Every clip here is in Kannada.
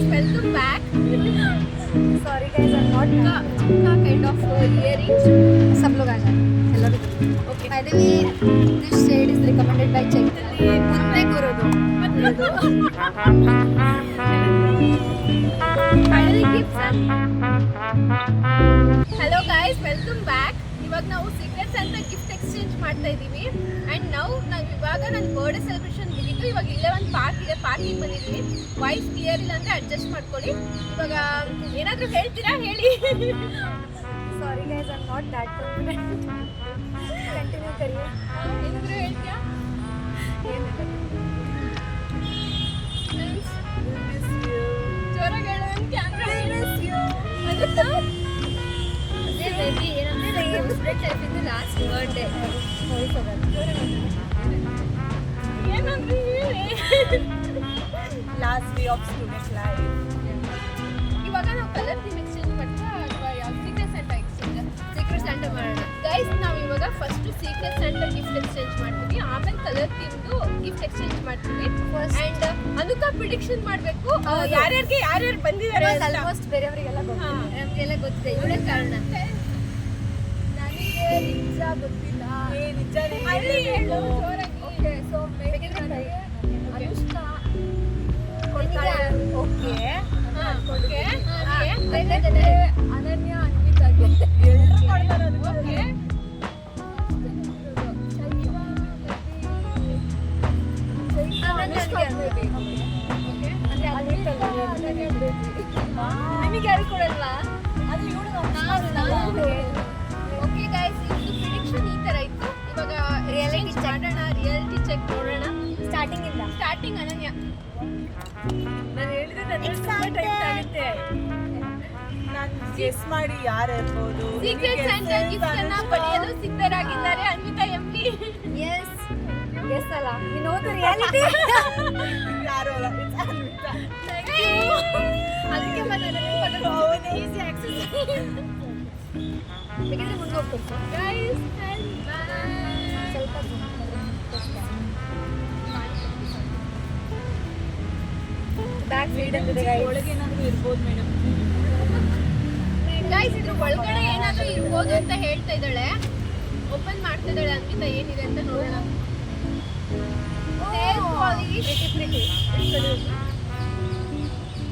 guys, welcome back. Sorry guys, I'm not का का kind of uh, earring. सब लोग आ जाए। चलो okay bye the way this shade is recommended by cheque कुत्ते करो दो finally gifts hello guys welcome back ಇವಾಗ ನಾವು ಸೀಕ್ರೆಟ್ಸ್ ಅಂತ ಗಿಫ್ಟ್ ಎಕ್ಸ್ಚೇಂಜ್ ಮಾಡ್ತಾ ಇದ್ದೀವಿ ಆ್ಯಂಡ್ ನಾವು ನಾವು ಇವಾಗ ನನ್ನ ಬರ್ಡೇ ಸೆಲೆಬ್ರೇಷನ್ ಮುಗಿತು. ಇವಾಗ ಇಲ್ಲೇ ಒಂದು ಪಾರ್ಕ್ ಇದೆ ಪಾರ್ಕಿಗೆ ಬಂದಿದ್ದೀವಿ ವಾಯ್ಸ್ ಕ್ಲಿಯರ್ ಇಲ್ಲ ಅಂದರೆ ಅಡ್ಜಸ್ಟ್ ಮಾಡ್ಕೊಳ್ಳಿ. ಇವಾಗ ಏನಾದರೂ ಹೇಳ್ತೀರಾ? ಹೇಳಿ. Sorry guys I not that continue ಕರಿ ಏನಾದರೂ ಹೇಳ್ತೀರಾ? ಏನಿಲ್ಲ. ಜೋರಾಗಿ ಬರ್ಡೇ ಏನಂದ್ರೆ last last of of student ಇವಾಗ ನಾವು ಕಲರ್ ಥೀಮ್ ಎಕ್ಸ್ಚೇಂಜ್ ಮಾಡ್ತಾ ಅಥವಾ ಯಾವ secret Santa exchange secret Santa ಮಾಡೋಣ. ಗೈಸ್ ನಾವು ಇವಾಗ first secret Santa gift exchange ಮಾಡ್ತೀವಿ. ಆಮೇಲೆ ಕಲರ್ ಥೀಮ್ದು ಗಿಫ್ಟ್ ಎಕ್ಸ್ಚೇಂಜ್ ಮಾಡ್ತೀವಿ. ಅಂಡ್ ಅನುಕಾ ಪ್ರಿಡಿಕ್ಷನ್ ಮಾಡಬೇಕು. ಯಾರ್ಯಾರಿಗೆ ಯಾರ್ಯಾರು ಬಂದಿದ್ದಾರೆ. ಆಲ್ಮೋಸ್ಟ್ ಬೇರೆಯವರಿಗೆಲ್ಲ ಗೊತ್ತು ಹಾ, ನಮಗೆಲ್ಲ ಗೊತ್ತಿದೆ. ಇವಳೇ ಕಾರಣ. ನಿಜ ಗೊತ್ತಿಲ್ಲ ಅಲ್ಲಿ ಹೇಳು ಓಕೆ ಸೊ ಅನುಷ್ಕಾ ಕೊಡ್ತಾಳೆ ಓಕೆ. ಹಾಗೆ. ಅನನ್ಯ ಸ್ಟಾರ್ಟಿಂಗ್ ಅನನ್ಯ. ನಾನು ಹೇಳಿದ್ರೆ ನನಗೆ ತುಂಬಾ ಟೈಮ್ ಆಗುತ್ತೆ. ನಾನು ಗೆಸ್ ಮಾಡಿ ಯಾರು ಇರ್ಬೋದು ಸೀಕ್ರೆಟ್ ಸೆಂಟರ್ ಗಿಫ್ಟನ್ನ ಪಡೆಯಲು ಸಿದ್ಧರಾಗಿದ್ದಾರೆ ಅನ್ವಿತಾ ಎಂಪಿ ಎಸ್ ಎಸ್ ಅಲ್ಲ. ನೀನು ನೋ ದ ರಿಯಾಲಿಟಿ ಯಾರು ಅಲ್ಲ. ಅದಕ್ಕೆ ಹೌದು. ಈಸಿ ಆಕ್ಸೆಸ್ ಬೇಕಿದ್ರೆ ಮುಂದೆ ಹೋಗ್ಬೇಕು ಗೈಸ್ ಸ್ವಲ್ಪ ಬ್ಯಾಕ್ ಸೈಡ್ ಅಂತಿದೆ guys. ಒಳಗೆ ಏನಾದ್ರು ಇರ್ಬೋದು ಮೇಡಮ್ ಗೈಸ್ ಇದ್ರ ಒಳಗಡೆ ಏನಾದ್ರೂ ಇರ್ಬೋದು ಅಂತ ಹೇಳ್ತಾ ಇದ್ದಾಳೆ. ಓಪನ್ ಮಾಡ್ತಾ ಇದ್ದಾಳೆ ಅನ್ವಿತಾ ಏನಿದೆ ಅಂತ ನೋಡೋಣ. polish.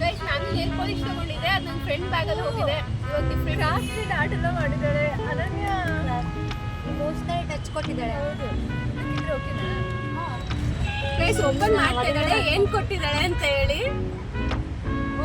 ಗೈಸ್ ನಾನು ನೇಲ್ ಪಾಲಿಶ್ ತಗೊಂಡಿದ್ದೆ ಅದು ನನ್ನ ಫ್ರೆಂಡ್ ಬ್ಯಾಗಲ್ಲಿ ಹೋಗಿದೆ. ಇವಾಗ ಡಿಫ್ರೆಂಟ್ ಜಾಸ್ತಿ ಆರ್ಟ್ ಎಲ್ಲ ಮಾಡಿದ್ದಾಳೆ. ಅನನ್ಯ ಇಮೋಷನಲ್ ಟಚ್ ಕೊಟ್ಟಿದ್ದಾಳೆ. ಗೈಸ್ ಓಪನ್ ಮಾಡ್ತಾ ಇದ್ದಾಳೆ ಏನು ಕೊಟ್ಟಿದ್ದಾಳೆ ಅಂತ ಹೇಳಿ.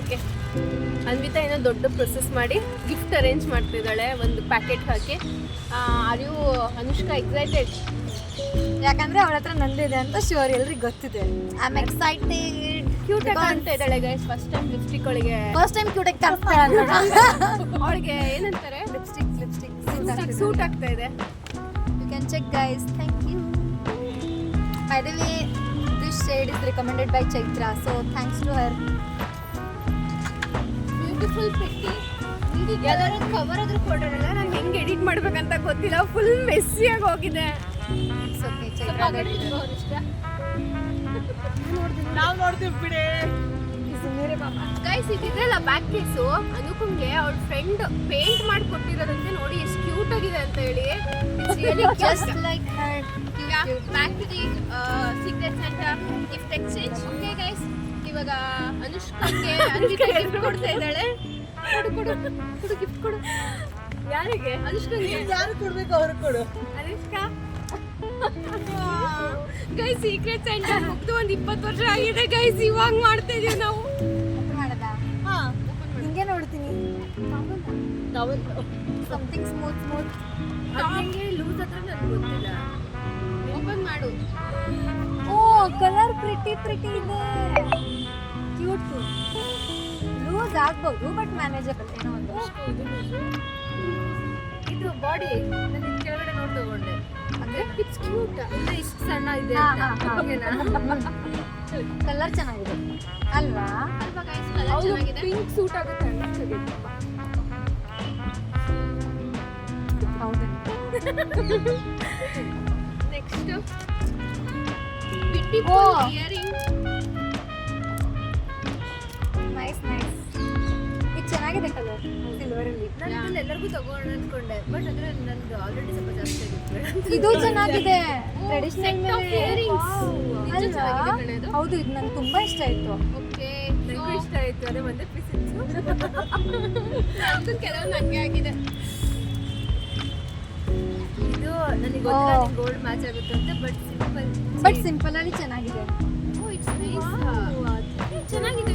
ಓಕೆ. ಅನ್ವಿತಾ ಏನೋ ದೊಡ್ಡ ಪ್ರೊಸೆಸ್ ಮಾಡಿ ಗಿಫ್ಟ್ ಅರೇಂಜ್ ಮಾಡ್ತಿದ್ದಾಳೆ ಒಂದು ಪ್ಯಾಕೆಟ್ ಹಾಕಿ. ಆರ್ ಯು ಅನುಷ್ಕಾ ಎಕ್ಸೈಟೆಡ್ ಯಾಕಂದ್ರೆ ಅವಳ ಹತ್ರ ನಂದಿದೆ ಅಂತ ಶೋರ್ ಎಲ್ರಿಗೂ ಗೊತ್ತಿದೆ. ಐ ಆಮ್ ಎಕ್ಸೈಟೆಡ್ ಕ್ಯೂಟ್ ಅಂತ ಇದ್ದಾಳೆ ಗೈಸ್ ಫಸ್ಟ್ ಟೈಮ್ ಲಿಪ್ಸ್ಟಿಕ್ ಒಳಗೆ ಫಸ್ಟ್ ಟೈಮ್ ಕ್ಯೂಟ್ ಆಗಿ ಅವಳಿಗೆ ಏನಂತಾರೆ? ಲಿಪ್ಸ್ಟಿಕ್ ಲಿಪ್ಸ್ಟಿಕ್ ಸೂಟ್ ಆಗ್ತಾ ಇದೆ. You can check guys thank you by the way this shade is recommended by Chaitra so thanks to her beautiful ಪೆಟ್ಟಿ ಯಾವ್ದಾದ್ರು ಕವರ್ ಆದ್ರೂ ಕೊಡೋಣ ನಾನು ಹೆಂಗೆ ಎಡಿಟ್ ಮಾಡ್ಬೇಕಂತ ಗೊತ್ತಿಲ್ಲ ಫುಲ್ ಮೆಸ್ಸಿಯಾಗಿ ಹೋಗಿದೆ. ನಾವು ನೋಡ್ತೀವಿ ಬಿಡಿ. ಗೈಸ್ ಇದಿದ್ರಲ್ಲ ಬ್ಯಾಕ್ ಕೇಸು ಅನುಕುಂಗೆ ಅವ್ಳ ಫ್ರೆಂಡ್ ಪೇಂಟ್ ಮಾಡಿ ಕೊಟ್ಟಿರೋದಂತೆ ನೋಡಿ ಎಷ್ಟು ಕ್ಯೂಟ್ ಆಗಿದೆ ಅಂತ ಹೇಳಿ. Just like her back to the secret center gift exchange okay guys ಇವಾಗ ಅನುಷ್ಕಾಗೆ ಅನ್ವಿತಾ ಗಿಫ್ಟ್ ಕೊಡ್ತಾ ಇದ್ದಾಳೆ. ಕೊಡು ಕೊಡು ಕೊಡು ಗಿಫ್ಟ್ ಕೊಡು. ಯಾರಿಗೆ? ಅನುಷ್ಕಾಗೆ ಯಾರು ಕೊಡ್ಬೇಕು ಅವ್ರು ಕೊಡು. ಅನುಷ್ಕಾ? ಗೈ ಸೀಕ್ರೆಟ್ ಸೆಂಟರ್ ಮುಗ್ದು ಒಂದು ಇಪ್ಪತ್ತು ವರ್ಷ ಆಗಿದೆ ಗೈಸ್ ಇವಾಗ ಮಾಡ್ತಾ ಇದೀವಿ ನಾವು. ಹಿಂಗೆ ನೋಡ್ತೀನಿ. ಸಮಥಿಂಗ್ ಸ್ಮೂತ್ ಸ್ಮೂತ್ ಹಂಗೆ ಲೂಸ್ ಹತ್ರ ನನಗೆ ಗೊತ್ತಿಲ್ಲ. ಓಪನ್ ಮಾಡು. ಓ ಕಲರ್ ಪ್ರಿಟಿ ಪ್ರಿಟಿ ಇದೆ. ಕ್ಯೂಟ್ ಲೂಸ್ ಆಗ್ಬೋದು ಬಟ್ ಮ್ಯಾನೇಜಬಲ್ ಏನೋ ಒಂದು. ಇದು ಬಾಡಿ ನಾನು ಕೆಳಗಡೆ ನೋಡಿ ತಗೊಂಡೆ. ಅಂದ್ರೆ ಇಟ್ಸ್ ಕ್ಯೂಟ್ ಅಂದ್ರೆ ಇಷ್ಟು ಸಣ್ಣ ಇದೆ? ಕಲರ್ ಚೆನ್ನಾಗಿದೆ. ಅಲ್ವಾ? ಅಲ್ವಾ colour ಚೆನ್ನಾಗಿದೆ. ಪಿಂಕ್ ಸೂಟ್ ಆಗುತ್ತೆ ಹೌದು. ನೆಕ್ಸ್ಟ್ ಬಿಟ್ಟಿ. ಇಯರಿಂಗ್ ಚೆನ್ನಾಗಿದೆ ಕಲರ್ ಸಿಲ್ವರ್ ಅಲ್ಲಿ ನಾನು ಎಲ್ಲರಿಗೂ ತಗೋಣ ಅನ್ಕೊಂಡೆ. ಬಟ್ ಅಂದ್ರೆ ನಂದು ಆಲ್ರೆಡಿ ಸ್ವಲ್ಪ ಜಾಸ್ತಿ ಆಗಿತ್ತು. ಇದು ಚೆನ್ನಾಗಿದೆ. Traditional earrings earrings. ಚೆನ್ನಾಗಿದೆ ಹೌದು ಇದು ನಂಗೆ ತುಂಬಾ ಇಷ್ಟ ಆಯ್ತು. ಓಕೆ ನನಗೂ ಇಷ್ಟ ಆಯ್ತು ಅದೇ ಒಂದೇ ಪೀಸ್ ಇತ್ತು. ಅದು ಕೆಲವೊಂದು ಹಂಗೆ ಆಗಿದೆ. ಇದು ನನಗೆ. ಗೊತ್ತಿಲ್ಲ ಗೋಲ್ಡ್ ಮ್ಯಾಚ್ ಆಗುತ್ತೆ ಅಂತ ಬಟ್ ಸಿಂಪಲ್ ಬಟ್ ಸಿಂಪಲ್ ಅಲ್ಲಿ ಚೆನ್ನಾಗಿದೆ. ಓ ಇಟ್ಸ್ ನೈಸ್ ಚೆನ್ನಾಗಿದೆ.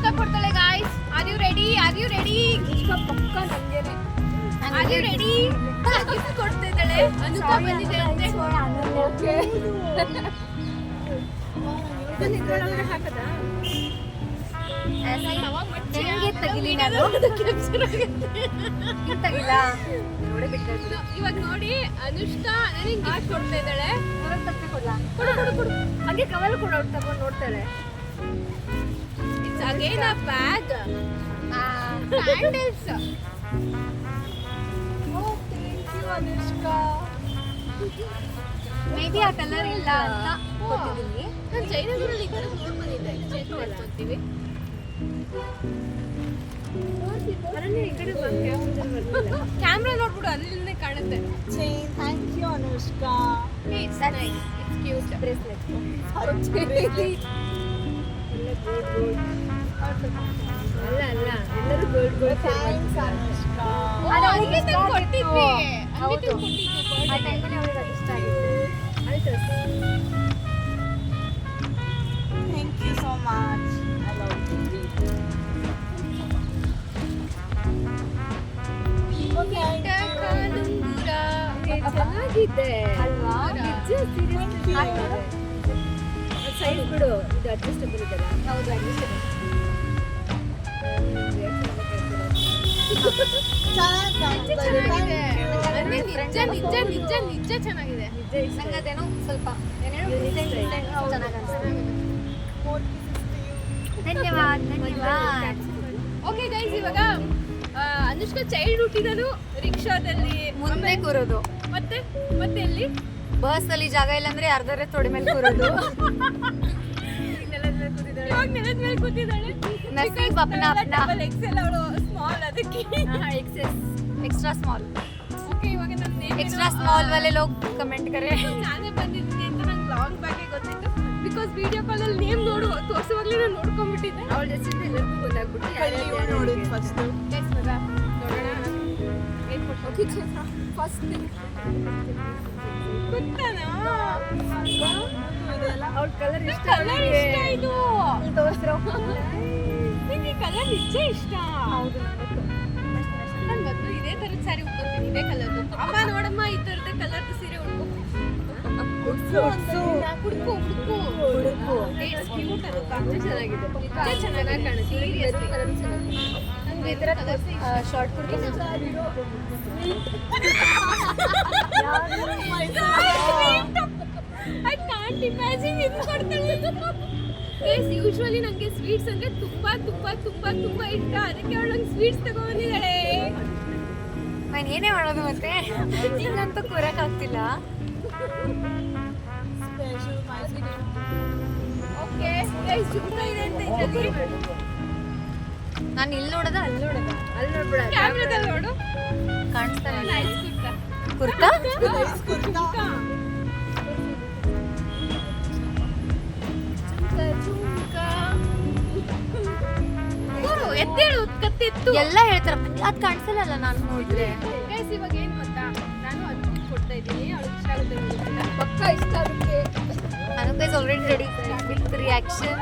ಕೊಡ್ತಾಳೆ guys are you ready are you ready ಪಕ್ಕ ನಂಗೇನೆ. ಆರ್ ಯು ರೆಡಿ ಗಿಫ್ಟ್ ಕೊಡ್ತಾ ಇದ್ದಾಳೆ ಅನುಕಾ ಬಂದಿದೆ ಅಂತೆ. ಇವಾಗ ನೋಡಿ ಅನುಷ್ಕಾ ನನಗೆ ಗಿಫ್ಟ್ ಕೊಡ್ತಾ ಇದ್ದಾಳೆ. ಕೊಡು ಕೊಡು ಕೊಡು. ಹಂಗೆ ಕವಲ್ ಕೊಡೋ ತಗೊಂಡು ನೋಡ್ತಾಳೆ. It's Uh, sandals. oh, thank you, Anushka. Maybe ಆ ಕಲರ್ ಇಲ್ಲ ಅಂತ ಕೊಟ್ಟಿದ್ದೀನಿ ನಾನು ಜೈನಗರಲ್ಲಿ ಈ ಥರ ನೋಡ್ ಬಂದಿದ್ದೆ ಚೇಂಜ್ ಮಾಡ್ಕೊತೀವಿ ಕ್ಯಾಮ್ರಾ ನೋಡ್ಬಿಡು ಅಲ್ಲಿಂದ ಕಾಣುತ್ತೆ. Thank you Anushka. It's nice it's cute bracelet ಅಲ್ಲ ಥ್ಯಾಂಕ್ ಯು ಸೋ ಮಚ್. ಚೆನ್ನಾಗಿದೆ ಅಲ್ವಾ ಬಿಡು ಇದು ಅಡ್ಜಸ್ಟಬಲ್ ಇದೆಲ್ಲ ಹೌದು adjustable. ಚೆನ್ನಾಗಿದೆ ಅಂದ್ರೆ ನಿಜ ನಿಜ ನಿಜ ನಿಜ ಚೆನ್ನಾಗಿದೆ ನಂಗೆ ಅದೇನೋ ಸ್ವಲ್ಪ ಏನೇನೋ ಧನ್ಯವಾದ ಧನ್ಯವಾದ ಓಕೆ ಗೈಸ್ ಇವಾಗ ಅನುಷ್ಕಾ ಚೈಲ್ಡ್ ಹುಟ್ಟಿದನು ರಿಕ್ಷಾದಲ್ಲಿ ಮುಂದೆ ಕೂರೋದು ಮತ್ತೆ ಮತ್ತೆ ಎಲ್ಲಿ ಬಸ್ ಅಲ್ಲಿ ಜಾಗ ಇಲ್ಲ ಅಂದ್ರೆ ಯಾರ್ದಾರೆ ತೊಡೆ ಮೇಲೆ ಕೂರೋದು. ಕೂತಿದ್ದಾಳೆ ನೆಲದ ಮೇಲೆ ಕೂತಿದ್ದಾಳೆ. ನಸೀಬ್ ಮೇಲೆ ಕೂತಿದ್ದಾಳೆ ಎಕ್ಸೆಲ್ ಅವಳು. ಸ್ಮಾಲ್ ಅದಕ್ಕೆ. ಎಕ್ಸೆಸ್ ಎಕ್ಸ್ಟ್ರಾ ಸ್ಮಾಲ್ ಓಕೆ ಇವಾಗ ನನ್ನ ಎಕ್ಸ್ಟ್ರಾ ಸ್ಮಾಲ್ ವಾಲೆ ಲೋಗ್ ಕಮೆಂಟ್ ಕರೆ. ನಾನೇ ಬಂದಿದ್ದೀನಿ ಅಂತ ನಂಗೆ ಲಾಂಗ್ ಬ್ಯಾಕೇ ಗೊತ್ತಿತ್ತು. ಬಿಕಾಸ್ ವಿಡಿಯೋ ಕಾಲಲ್ಲಿ ನೇಮ್ ನೋಡು ತೋರಿಸುವಾಗಲೇ ನಾನು ನೋಡ್ಕೊಂಡ್ಬಿಟ್ಟಿದ್ದೆ ಅವಳ ಹೆಸರು ಎಲ್ಲರಿಗೂ ಗೊತ್ತಾಗ್ಬಿಟ್ಟು ಯಾರು ನೋಡಿ ಫಸ್ಟ್ ನೋಡೋಣ. ಫಸ್ಟ್ ಗೊತ್ತಾನಾ? ಅವಳ ಕಲರ್ ಇಷ್ಟ ಕಲರ್ ಇಷ್ಟ ಇದು. ತೋರಿಸ್ರೋ. ನಿಮಗೆ ಕಲರ್ ನಿಜ ಇಷ್ಟ? ಹೌದು. ಇದೇ ಥರದ ಸ್ಯಾರಿ ಉಟ್ಕೊತೀನಿ ಇದೇ ಕಲರ್ ಅಮ್ಮ ನೋಡಮ್ಮ ಈ ತರದ ಕಲರ್ ಸೀರೆ. ಶಾರ್ಟ್ ಕೊಡ್ತಾಳೆ ಗೈಸ್ ಯೂಶ್ವಲಿ ನನಗೆ ಸ್ವೀಟ್ಸ್ ಅಂದ್ರೆ ತುಂಬಾ ತುಂಬಾ ತುಂಬಾ ತುಂಬಾ ಇಷ್ಟ. ಅದಕ್ಕೆ ಅವಳು ನಂಗೆ ಸ್ವೀಟ್ಸ್ ತಗೊಂಡಿದ್ದಾಳೆ ನಾನು ಏನೇ ಮಾಡೋದು ಮತ್ತೆ? ಹಿಂಗಂತೂ ಕೂರಕ್ ಆಗ್ತಿಲ್ಲ? ಓಕೆ ನಾನು ಇಲ್ಲಿ ನೋಡೋದ? ಅಲ್ಲಿ ನೋಡೋದ? ಅಲ್ಲಿ ನೋಡ್ಬಿಡ ಕ್ಯಾಮ್ರಾದಲ್ಲಿ ನೋಡು. ಕಾಣಿಸ್ತಾ ಕುರ್ತಾ. ಎದ್ದೇಳು ಕತ್ತಿತ್ತು. ಎಲ್ಲ ಹೇಳ್ತಾರೆ ಅದು ಕಾಣಿಸಲ್ಲ ನಾನು ನೋಡಿದ್ರೆ? ಗೈಸ್ ಇವಾಗ ಏನು ಗೊತ್ತಾ? ನಾನು ಅದು ಕೊಡ್ತಾ ಇದ್ದೀನಿ ಅವಳಿಗೆ ಇಷ್ಟ ಆಗುತ್ತೆ ಪಕ್ಕ ಇಷ್ಟ ಆಗುತ್ತೆ. ನಾನು guys already ready with reaction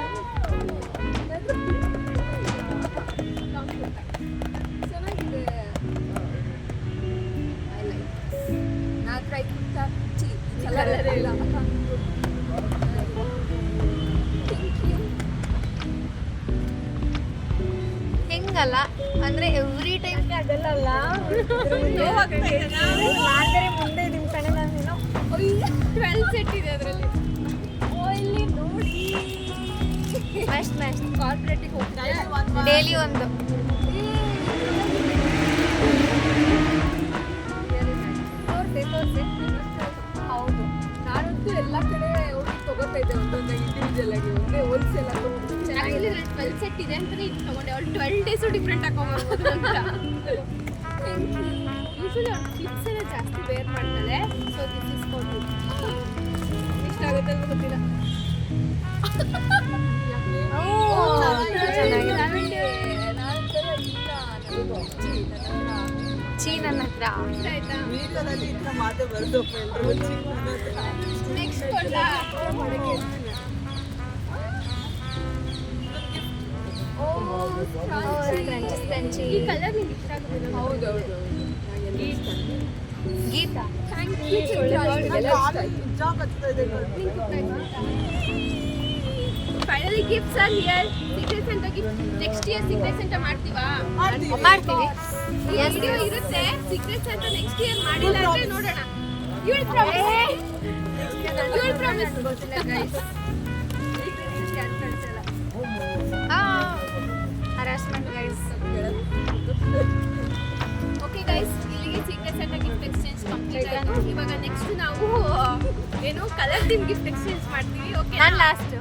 ಮುಂದೆ ನಿಮ್ಮ ಕಡೆ ನಾನು ಟ್ವೆಲ್ ಸೆಟ್ ಇದೆ ಅದರಲ್ಲಿ ಇಲ್ಲಿ ನೋಡಿ ಮಸ್ಟ್ ಕಾರ್ಪೊರೇಟಿಗೆ ಹೋಗ್ತಾರೆ ಡೈಲಿ ಒಂದು ಹೌದು ನಾನಂತೂ ಎಲ್ಲ ಕಡೆ ಹೋಗಿ ಒಂದೊಂದು ಇಂಡಿವಿಜುವಲ್ ಒಂದೇ ಚೆನ್ನಾಗಿದೆ ಟ್ವೆಲ್ ಸೆಟ್ ಇದೆ ಅಂತ ತಗೊಂಡೆ. ಅವ್ಳು ಟ್ವೆಲ್ ಡೇಸು ಡಿಫ್ರೆಂಟ್ ಹಾಕೊಂಬೋದು ಅಂತ. ಯೂಶಲಿ ಅವ್ಳು ಕ್ಲಿಪ್ಸ್ ಎಲ್ಲ ಜಾಸ್ತಿ ವೇರ್ ಮಾಡ್ತಾಳೆ ಸೊ ದಿಸ್ ಇಸ್ ಫಾರ್ ಎಷ್ಟಾಗುತ್ತೆ ಅಂತ ಗೊತ್ತಿಲ್ಲ. ಚೀ ನನ್ನ ಹತ್ರ. ಇಷ್ಟ ನೆಕ್ಸ್ಟ್ ಕೊಡ್ಲಾ. ಈ ಕಲರ್ ಇಷ್ಟ ಆಗುತ್ತೆ ಹೌದೌದು. ಗೀತಾ ಥ್ಯಾಂಕ್ ಯು ಜಾಬ್ ಹಚ್ತಾ ಇದೆ finally gifts are here secret ಅಂತ ಗಿಫ್ಟ್ ನೆಕ್ಸ್ಟ್ ಇಯರ್ ಸೀಕ್ರೆಟ್ಸ್ ಅಂತ ಮಾಡ್ತೀವಾ ಮಾಡ್ತೀವಿ. ಮಾಡ್ತೀವಿ ಈ ವಿಡಿಯೋ ಇರುತ್ತೆ. ಸೀಕ್ರೆಟ್ಸ್ ಅಂತ ನೆಕ್ಸ್ಟ್ ಇಯರ್ ಮಾಡಿಲ್ಲ ಅಂದ್ರೆ ನೋಡೋಣ. ಇವಳು ಪ್ರಾಮಿಸ್ ಇವಳು ಪ್ರಾಮಿಸ್ ಗೊತ್ತಿಲ್ಲ guys harassment guys okay guys ಇಲ್ಲಿಗೆ ಸೀಕ್ರೆಟ್ಸ್ ಅಂತ ಗಿಫ್ಟ್ ಎಕ್ಸ್ಚೇಂಜ್ ಕಂಪ್ಲೀಟ್ ಆಯ್ತು. ಇವಾಗ ನೆಕ್ಸ್ಟ್ ನಾವು ಏನು ಕಲರ್ ಥೀಮ್ ಗಿಫ್ಟ್ ಎಕ್ಸ್ಚೇಂಜ್ ಮಾಡ್ತೀವಿ. ಓಕೆ ನಾನು ಲಾಸ್ಟ್